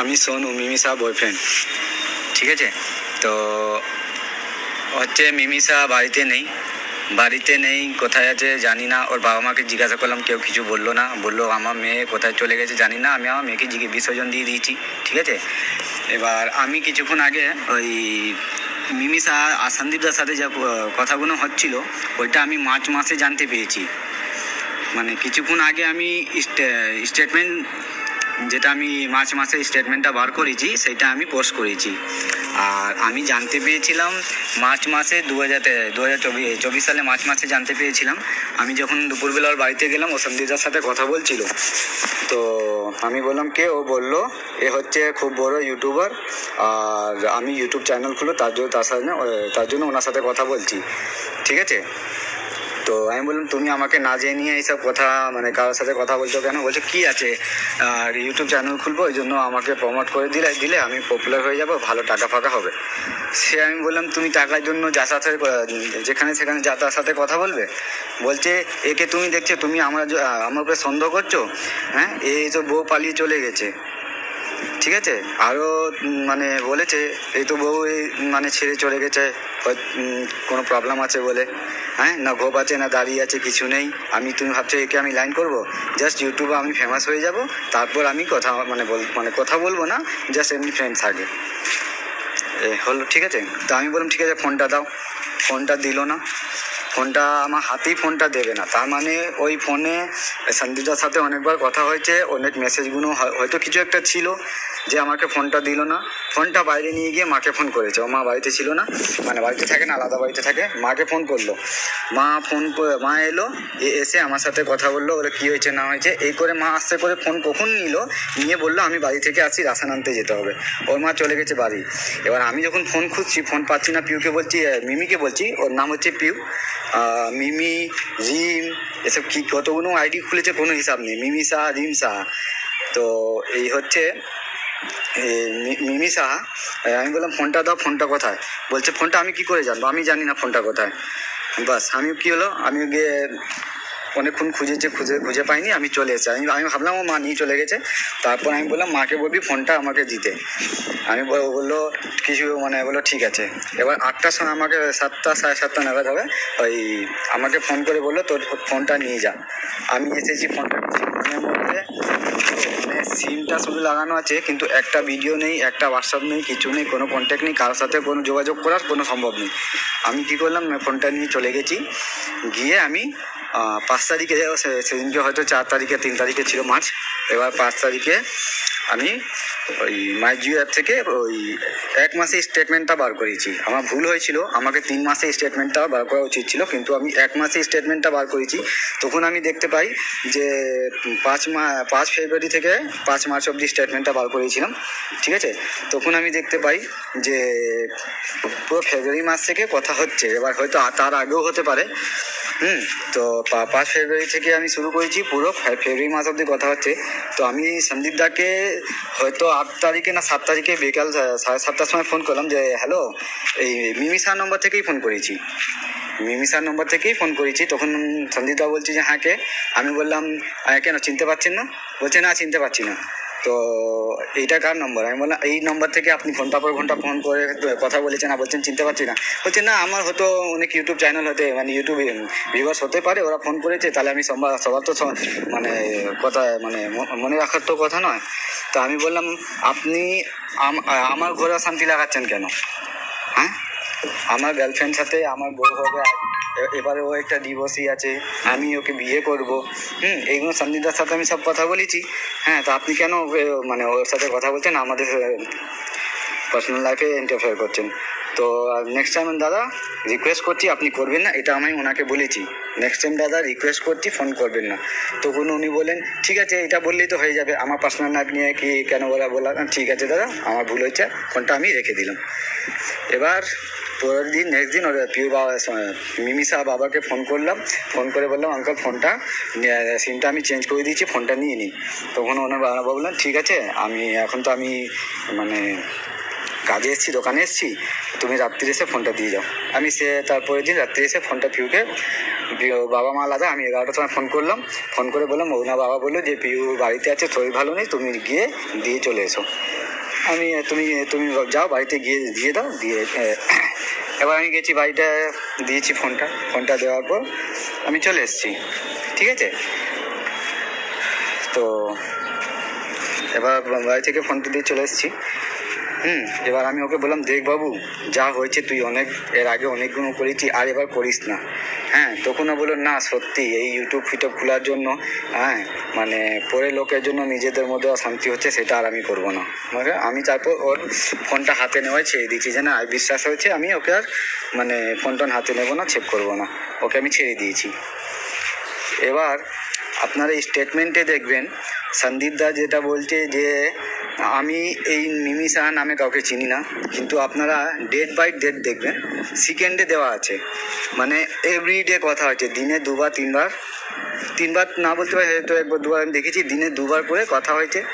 আমি সোনু, মিমিসা বয়ফ্রেন্ড ঠিক আছে? তো হচ্ছে মিমিসা বাড়িতে নেই। বাড়িতে নেই, কোথায় আছে জানি না। ওর বাবা মাকে জিজ্ঞাসা করলাম, কেউ কিছু বলল না। বলল, আমার মেয়ে কোথায় চলে গেছে জানি না। আমি আমার মেয়েকে জিজ্ঞে বিসর্জন দিয়ে দিয়েছি। ঠিক আছে? এবার আমি কিছুক্ষণ আগে ওই মিমিসা আর সন্দীপদার সাথে যা কথাগুলো হচ্ছিল, ওইটা আমি মার্চ মাসে জানতে পেরেছি। মানে কিছুক্ষণ আগে আমি স্টেটমেন্ট যেটা আমি মার্চ মাসে স্টেটমেন্টটা বার করেছি, সেটা আমি পোস্ট করেছি। আর আমি জানতে পেরেছিলাম মার্চ মাসে দু হাজার দু হাজার চব্বিশ সালে মার্চ মাসে জানতে পেরেছিলাম। আমি যখন দুপুরবেলা বাড়িতে গেলাম, ও সন্দীপদার সাথে কথা বলছিল। তো আমি বললাম, কে? ও বলল, এ হচ্ছে খুব বড় ইউটিউবার আর আমি ইউটিউব চ্যানেল খুলো, তার জন্য তার সাথে, তার জন্য ওনার সাথে কথা বলছি। ঠিক আছে? তো আমি বললাম, তুমি আমাকে না জেনে এইসব কথা মানে কারোর সাথে কথা বলছো কেন? বলছো, কি আছে? আর ইউটিউব চ্যানেল খুলবো, ওই জন্য আমাকে প্রমোট করে দিলে দিলে আমি পপুলার হয়ে যাব, ভালো টাকা ফাঁকা হবে। সে আমি বললাম, তুমি টাকার জন্য যার সাথে, যেখানে সেখানে যা তার সাথে কথা বলবে? বলছে, একে তুমি দেখছ, তুমি আমার আমার উপরে সন্দেহ করছ? হ্যাঁ এই তো বউ পালিয়ে চলে গেছে। ঠিক আছে? আরও মানে বলেছে, এই তো বউ, এই মানে ছেড়ে চলে গেছে। কোনো প্রবলেম আছে বলে। হ্যাঁ? না গোপ আছে, না দাঁড়িয়ে আছে, কিছু নেই। আমি তুমি ভাবছ একে আমি লাইন করব? জাস্ট ইউটিউবে আমি ফেমাস হয়ে যাব। তারপর আমি কথা মানে বল মানে কথা বলব না জাস্ট এমনি ফ্রেন্ড থাকে হলো, ঠিক আছে? তো আমি বললাম, ঠিক আছে ফোনটা দাও। ফোনটা দিল না। ফোনটা, আমার হাতেই ফোনটা দেবে না। তার মানে ওই ফোনে সন্দীপদার সাথে অনেকবার কথা হয়েছে, অনেক মেসেজগুলো হয়- হয়তো কিছু একটা ছিল যে আমাকে ফোনটা দিল না। ফোনটা বাইরে নিয়ে গিয়ে মাকে ফোন করেছে। ও মা বাড়িতে ছিল না মানে বাড়িতে থাকে না, আলাদা বাড়িতে থাকে। মাকে ফোন করল। মা ফোন মা এলো এসে আমার সাথে কথা বলল ওরা কী হয়েছে, না হয়েছে। এই করে মা আসতে করে ফোন কখন নিল, নিয়ে বলল, আমি বাড়ি থেকে আসি রাসান আনতে যেতে হবে। ওর মা চলে গেছে বাড়ি। এবার আমি যখন ফোন খুঁজছি, ফোন পাচ্ছি না পিউকে বলছি মিমিকে বলছি, ওর নাম হচ্ছে পিউ। মিমি, রিম, এসব কি কতগুলো আইডি খুলেছে কোনো হিসাব নেই। মিমি সাহা, রিম সাহা। তো এই হচ্ছে মিমি সাহা। আমি বললাম, ফোনটা দাও, ফোনটা কোথায়? বলছে, ফোনটা আমি কি করে জানব? আমি জানি না ফোনটা কোথায়। বাস আমি কি হলো? আমি গিয়ে অনেকক্ষণ খুঁজেছে খুঁজে খুঁজে পাইনি, আমি চলে এসেছি আমি আমি ভাবলাম, ও মা নিয়ে চলে গেছে। তারপর আমি বললাম, মাকে বলবি ফোনটা আমাকে দিতে। আমি বলল, কিছু মানে বলল, ঠিক আছে। এবার আটটার সময় আমাকে সাতটা, সাড়ে সাতটা নাগাদ হবে, ওই আমাকে ফোন করে বলল, তোর ফোনটা নিয়ে যা। আমি এসেছি ফোনটা ফোনের মধ্যে সিমটা শুধু লাগানো আছে, কিন্তু একটা ভিডিও নেই, একটা হোয়াটসঅ্যাপ নেই, কিছু নেই, কোনো কন্ট্যাক্ট নেই, কারোর সাথে কোনো যোগাযোগ করার কোনো সম্ভব নেই। আমি কী করলাম ফোনটা নিয়ে চলে গেছি। গিয়ে আমি পাঁচ তারিখে সেদিনকে হয়তো চার তারিখে, তিন তারিখে ছিল মার্চ, এবার পাঁচ তারিখে আমি ওই মাই জিও অ্যাপ থেকে ওই এক মাসে স্টেটমেন্টটা বার করেছি। আমার ভুল হয়েছিল, আমাকে তিন মাসে স্টেটমেন্টটা বার করা উচিত ছিল, কিন্তু আমি এক মাসে স্টেটমেন্টটা বার করেছি। তখন আমি দেখতে পাই যে পাঁচ মা, পাঁচ ফেব্রুয়ারি থেকে পাঁচ মার্চ অবধি স্টেটমেন্টটা বার করেছিলাম। ঠিক আছে? তখন আমি দেখতে পাই যে পুরো ফেব্রুয়ারি মাস থেকে কথা হচ্ছে, এবার হয়তো তার আগেও হতে পারে। হুম। তো পাঁচ ফেব্রুয়ারি থেকে আমি শুরু করেছি পুরো। ফেব্রুয়ারি মাস অবধি কথা হচ্ছে। তো আমি সন্দীপ দাকে হয়তো আট তারিখে না সাত তারিখে বিকাল সাড়ে সাতটার সময় ফোন করলাম যে হ্যালো এই মিমিসা নম্বর থেকেই ফোন করেছি। মিমিসার নম্বর থেকেই ফোন করেছি। তখন সন্দীপ দা বলছে যে হ্যাঁ কে? আমি বললাম "আহ, কেন চিনতে পারছেন না? বলছে না চিনতে পারছি না। তো এইটা কার নম্বর আমি বললাম, এই নম্বর থেকে আপনি ঘণ্টা পর ঘণ্টা ফোন করে কথা বলেছেন না বলছেন চিনতে পারছি না। বলছে, না, আমার হয়তো অনেক ইউটিউব চ্যানেল হতে মানে ইউটিউবে ভিউয়ার্স হতে পারে, ওরা ফোন করেছে, তাহলে আমি সবার তো মানে কথা মানে মনে রাখার তো কথা নয়। তো আমি বললাম, আপনি আমার ঘোরা শান্তি লাগাচ্ছেন কেন? হ্যাঁ? আমার গার্লফ্রেন্ড সাথে আমার বউ হবে এবারে ও একটা ডিভোর্সই আছে, আমি ওকে বিয়ে করব। হুম এইগুলো সন্দীপদার সাথে আমি সব কথা বলেছি। হ্যাঁ তো আপনি কেন মানে ওর সাথে কথা বলছেন? আমাদের পার্সোনাল লাইফে ইন্টারফেয়ার করছেন। তো নেক্সট টাইম দাদা রিকোয়েস্ট করছি, আপনি করবেন না, এটা আমি ওনাকে বলেছি। নেক্সট টাইম দাদা রিকোয়েস্ট করছি ফোন করবেন না। তখন উনি বলেন, ঠিক আছে, এটা বললেই তো হয়ে যাবে। আমার পার্সোনাল লাইফ নিয়ে কি কেন বলা বলা, ঠিক আছে, দাদা, আমার ভুল হয়েছে ফোনটা আমি রেখে দিলাম। এবার পরের দিন নেক্সট দিন ওর পিউ বাবা মিমিসা বাবাকে ফোন করলাম। ফোন করে বললাম আঙ্কাল ফোনটা সিমটা আমি চেঞ্জ করে দিয়েছি ফোনটা নিয়ে নিই তখন ওনার বাবা বললেন, ঠিক আছে, আমি, এখন তো আমি মানে কাজে এসেছি, দোকানে এসেছি, তুমি রাত্রি এসে ফোনটা দিয়ে যাও। আমি সে, তারপরের দিন রাত্রি এসে ফোনটা পিউকে পিউ বাবা মা আলাদা, আমি এগারোটার সময় ফোন করলাম। ফোন করে বললাম, ওনার বাবা বলল যে, পিউ বাড়িতে আছে, শরীর ভালো নেই, তুমি গিয়ে দিয়ে চলে এসো। আমি, তুমি তুমি যাও বাড়িতে গিয়ে দিয়ে দাও, দিয়ে এবার আমি গেছি বাড়িটা দিয়েছি ফোনটা ফোনটা দেওয়ার পর আমি চলে এসেছি, ঠিক আছে? তো এবার বাড়ি থেকে ফোনটা দিয়ে চলে এসেছি। হুম, এবার আমি ওকে বললাম, দেখ বাবু, যা হয়েছে তুই অনেক, এর আগে অনেকগুলো করেছি, আর এবার করিস না। হ্যাঁ তখন ও বলল, না, সত্যি, এই ইউটিউব ফিউটিউব খোলার জন্য হ্যাঁ মানে পরে লোকের জন্য নিজেদের মধ্যে অশান্তি হচ্ছে, সেটা আর আমি করব না। মানে আমি তারপর ওর ফোনটা হাতে নেওয়াই ছেড়ে দিয়েছি যে, না বিশ্বাস হয়েছে, আমি ওকে আর মানে ফোন টোন হাতে নেব না চেক করব না, ওকে আমি ছেড়ে দিয়েছি। এবার আপনারা এই স্টেটমেন্টে দেখবেন, সন্দীপ দা যেটা বলছে যে আমি এই মিমিসা নামে কাউকে চিনি না, কিন্তু আপনারা ডেট বাই ডেট দেখবেন সেকেন্ডে দেওয়া আছে। মানে এভরিডে কথা হচ্ছে, দিনে দুবার, তিনবার তিনবার না বলতে পারি তো একবার দুবার আমি দেখেছি, দিনে দুবার করে কথা হয়েছে।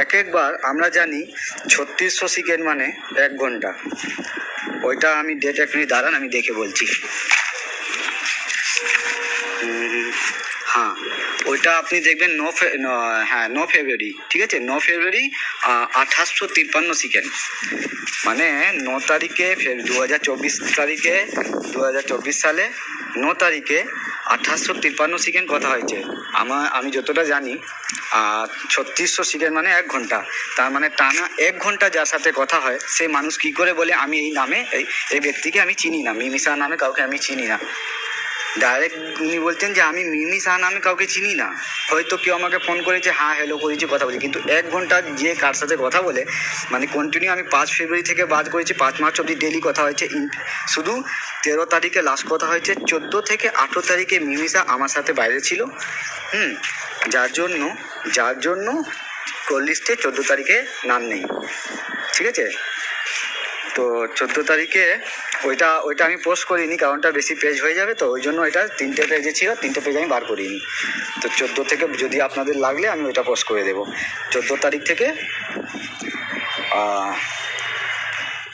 এক একবার আমরা জানি ছত্রিশশো সেকেন্ড মানে এক ঘণ্টা। ওইটা আমি ডেট এক মিনিট দাঁড়ান, আমি দেখে বলছি। হ্যাঁ ওইটা আপনি দেখবেন ন- হ্যাঁ ন ফেব্রুয়ারি, ঠিক আছে? ন ফেব্রুয়ারি আঠাশশো তিপ্পান্ন সেকেন্ড মানে ন তারিখে দু হাজার চব্বিশ তারিখে দু হাজার চব্বিশ সালে ন তারিখে আঠাশশো তিপ্পান্ন সেকেন্ড কথা হয়েছে। আমার আমি যতটা জানি আর ছত্রিশশো সেকেন্ড মানে এক ঘণ্টা। তার মানে টানা এক ঘণ্টা যার সাথে কথা হয় সেই মানুষ কী করে বলে, আমি এই নামে, এই এই ব্যক্তিকে আমি চিনি না মিমিসা নামে কাউকে আমি চিনি না। ডাইরেক্ট উনি বলছেন যে, আমি মিমি শাহ নামে কাউকে চিনি না। হয়তো কেউ আমাকে ফোন করেছে হ্যাঁ হ্যালো করেছি, কথা বলছি। কিন্তু এক ঘণ্টা যে কার সাথে কথা বলে মানে কন্টিনিউ আমি পাঁচ ফেব্রুয়ারি থেকে বাদ করেছি, পাঁচ মার্চ অবধি ডেলি কথা হয়েছে। শুধু তেরো তারিখে লাস্ট কথা হয়েছে, চোদ্দ থেকে আঠেরো তারিখে মিমিসা আমার সাথে বাইরে ছিল। হুম, যার জন্য যার জন্য লিস্টে চোদ্দ তারিখে নাম নেই। ঠিক আছে? তো চোদ্দ তারিখে ওইটা ওইটা আমি পোস্ট করিনি, কারণটা বেশি পেজ হয়ে যাবে তো ওই জন্য এটা তিনটে পেজে ছিল, তিনটে পেজ আমি বার করিনি। তো চোদ্দ থেকে যদি আপনাদের লাগলে আমি ওইটা পোস্ট করে দেবো। চোদ্দ তারিখ থেকে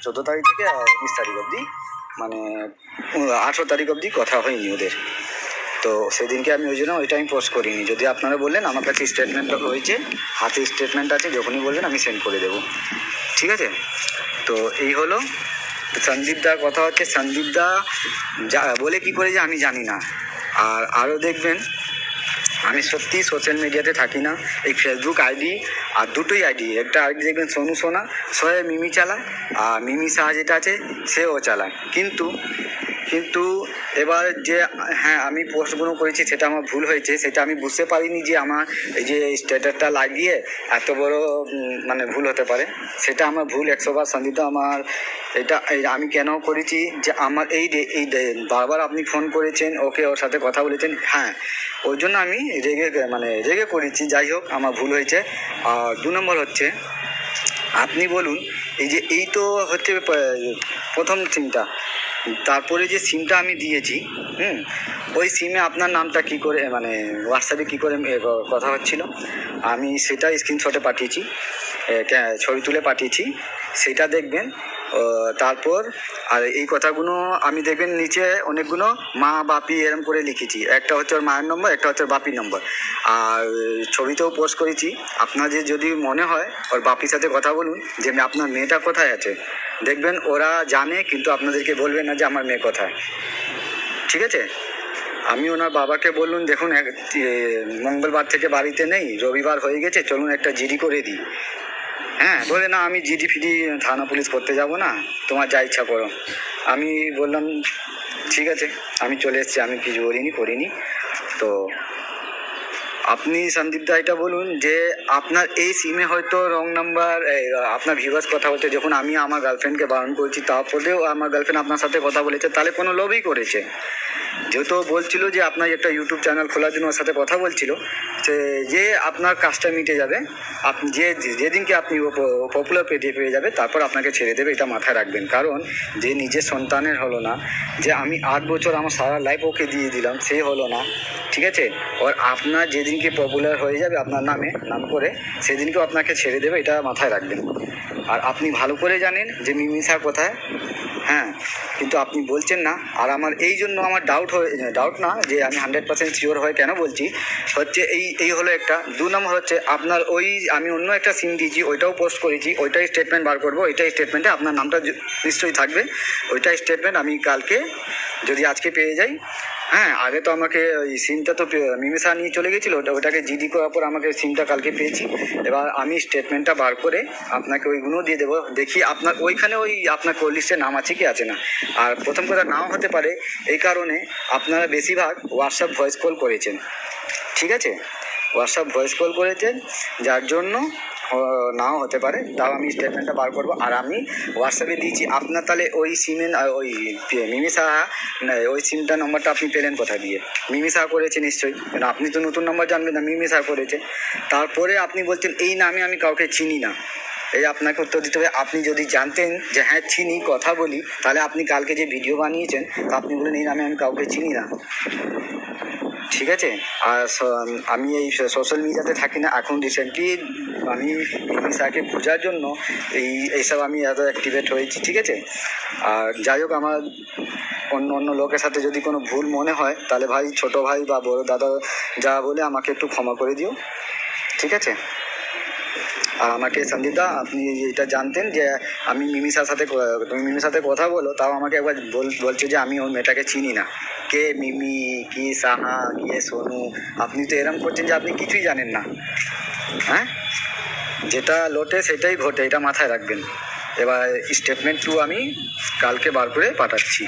চোদ্দ তারিখ থেকে উনিশ তারিখ অবধি মানে আঠেরো তারিখ অবধি কথা হয়নি ওদের। তো সেদিনকে আমি ওই জন্য ওইটা আমি পোস্ট করিনি। যদি আপনারা বললেন, আমার কাছে স্টেটমেন্টটা রয়েছে, হাতে স্টেটমেন্ট আছে, যখনই বলবেন আমি সেন্ড করে দেবো। ঠিক আছে? তো এই হলো সন্দীপ দা, কথা হচ্ছে সন্দীপ দা, যা, বলে কি করে যে আমি জানি না। আর আরও দেখবেন, আমি সত্যি সোশ্যাল মিডিয়াতে থাকি না। এই ফেসবুক আইডি আর দুটোই আইডি একটা আইডি দেখবেন সোনু সোনা সয়ে মিমি চালায়, আর মিমি শাহ যেটা আছে সেও চালায়। কিন্তু কিন্তু এবার যে হ্যাঁ আমি পোস্টগুলো করেছি, সেটা আমার ভুল হয়েছে, সেটা আমি বুঝতে পারিনি যে আমার এই যে স্ট্যাটাসটা লাগিয়ে এত বড় মানে ভুল হতে পারে। সেটা আমার ভুল একশো বার সন্দীপ আমার, এটা আমি কেন করেছি, যে আমার এই এই বারবার আপনি ফোন করেছেন, ওকে ওর সাথে কথা বলেছেন হ্যাঁ ওই জন্য আমি রেগে মানে রেগে করেছি, যাই হোক, আমার ভুল হয়েছে। আর দু নম্বর হচ্ছে, আপনি বলুন, এই যে এই তো হচ্ছে প্রথম সিমটা তারপরে যে সিমটা আমি দিয়েছি, হুম, ওই সিমে আপনার নামটা কি করে মানে হোয়াটসঅ্যাপে কী করে কথা হচ্ছিল, আমি সেটা স্ক্রিনশটে পাঠিয়েছি ছবি তুলে পাঠিয়েছি, সেটা দেখবেন তারপর, আর এই কথাগুলো আমি দেখবেন নিচে অনেকগুলো মা বাপি এরম করে লিখেছি, একটা হচ্ছে ওর মায়ের নম্বর একটা হচ্ছে বাপির নম্বর আর ছবিতেও পোস্ট করেছি, আপনাদের যদি মনে হয়, ওর বাপির সাথে কথা বলুন, যে আপনার মেয়েটা কোথায় আছে দেখবেন ওরা জানে, কিন্তু আপনাদেরকে বলবে না যে আমার মেয়ে কোথায়। ঠিক আছে? আমি ওনার বাবাকে বললুম, দেখুন, এক মঙ্গলবার থেকে বাড়িতে নেই, রবিবার হয়ে গেছে, চলুন একটা জিডি করে দিই। হ্যাঁ বলে, না, আমি জিডি ফিডি থানা পুলিশ করতে যাব না, তোমার যা ইচ্ছা করো। আমি বললাম, ঠিক আছে, আমি চলে এসেছি, আমি কিছু করিনি করিনি। তো আপনি সন্দীপ দা এটা বলুন যে আপনার এই সিমে হয়তো রং নাম্বার আপনার ভিউয়ার্স কথা বলতে যখন আমি আমার গার্লফ্রেন্ডকে বারণ করছি, তারপরেও আমার গার্লফ্রেন্ড আপনার সাথে কথা বলেছে, তাহলে কোনো লোভই করেছে। যেহেতু বলছিল যে আপনার একটা ইউটিউব চ্যানেল খোলার জন্য ওর সাথে কথা বলছিল, যে আপনার কাজটা মিটে যাবে, আপনি যে যেদিনকে আপনি পপুলার পেজে পেয়ে যাবে, তারপর আপনাকে ছেড়ে দেবে, এটা মাথায় রাখবেন। কারণ যে নিজের সন্তানের হলো না, যে আমি আট বছর আমার সারা লাইফ ওকে দিয়ে দিলাম, সে হলো না, ঠিক আছে? ওর আপনার যেদিনকে পপুলার হয়ে যাবে, আপনার নামে, নাম করে, সেদিনকেও আপনাকে ছেড়ে দেবে, এটা মাথায় রাখবেন। আর আপনি ভালো করে জানেন যে মিমিসা কোথায়? হ্যাঁ কিন্তু আপনি বলছেন না, আর আমার এই জন্য আমার ডাউট হয়ে ডাউট না, যে আমি হান্ড্রেড পার্সেন্ট শিওর হয় কেন বলছি, হচ্ছে এই এই হলো একটা, দু নম্বর হচ্ছে আপনার ওই, আমি অন্য একটা সিম দিয়েছি, ওইটাও পোস্ট করেছি, ওইটাই স্টেটমেন্ট বার করব, ওইটাই স্টেটমেন্টে আপনার নামটা নিশ্চয়ই থাকবে, ওইটাই স্টেটমেন্ট আমি কালকে যদি আজকে পেয়ে যাই হ্যাঁ আগে তো আমাকে ওই সিমটা তো মিমিসা নিয়ে চলে গেছিল, ওটা ওটাকে জিডি করার পর আমাকে সিমটা কালকে পেয়েছি। এবার আমি স্টেটমেন্টটা বার করে আপনাকে ওইগুলো দিয়ে দেবো। দেখি আপনার ওইখানে ওই আপনার কোল নাম আছে কি আছে না। আর প্রথম কথা, নাও হতে পারে, এই কারণে আপনারা বেশিরভাগ হোয়াটসঅ্যাপ ভয়েস কল করেছেন। ঠিক আছে? হোয়াটসঅ্যাপ ভয়েস কল করেছেন, যার জন্য নাও হতে পারে, তাও আমি স্টেটমেন্টটা বার করব। আর আমি হোয়াটসঅ্যাপে দিয়েছি, আপনার তাহলে ওই সিমে ওই মিমি সাহা ওই সিমটা নম্বরটা আপনি পেলেন কোথা দিয়ে? মিমি সাহা করেছে নিশ্চয়ই কারণ আপনি তো নতুন নম্বর জানবেন না, মিমি সাহা করেছে। তারপরে আপনি বলছেন এই নামে আমি কাউকে চিনি না। এই আপনাকে উত্তর দিতে হবে, আপনি যদি জানতেন যে হ্যাঁ চিনি, কথা বলি, তাহলে আপনি কালকে যে ভিডিও বানিয়েছেন, তা আপনি বলেন এই নামে আমি কাউকে চিনি না। ঠিক আছে? আর আমি এই সোশ্যাল মিডিয়াতে থাকি না, এখন রিসেন্টলি আমি মিমিসাকে খোঁজার জন্য এই এইসব আমি এত অ্যাক্টিভেট হয়েছি, ঠিক আছে? আর যাই হোক, আমার অন্য অন্য লোকের সাথে যদি কোনো ভুল মনে হয়, তাহলে ভাই, ছোট ভাই বা বড় দাদা যা বলে আমাকে একটু ক্ষমা করে দিও, ঠিক আছে? আর আমাকে সন্দীপদা আপনি এটা জানতেন যে আমি মিমিসার সাথে তুমি মিমির সাথে কথা বলো, তাও আমাকে একবার বল- বলছো যে আমি ওই মেয়েটাকে চিনি না। কে মিমি, কি সাহা, কে সোনু, আপনি তো এরম করছেন যে আপনি কিছুই জানেন না। হ্যাঁ? যেটা লোটে সেটাই ঘটে, এটা মাথায় রাখবেন। এবার স্টেটমেন্ট টু আমি কালকে বার করে পাঠাচ্ছি।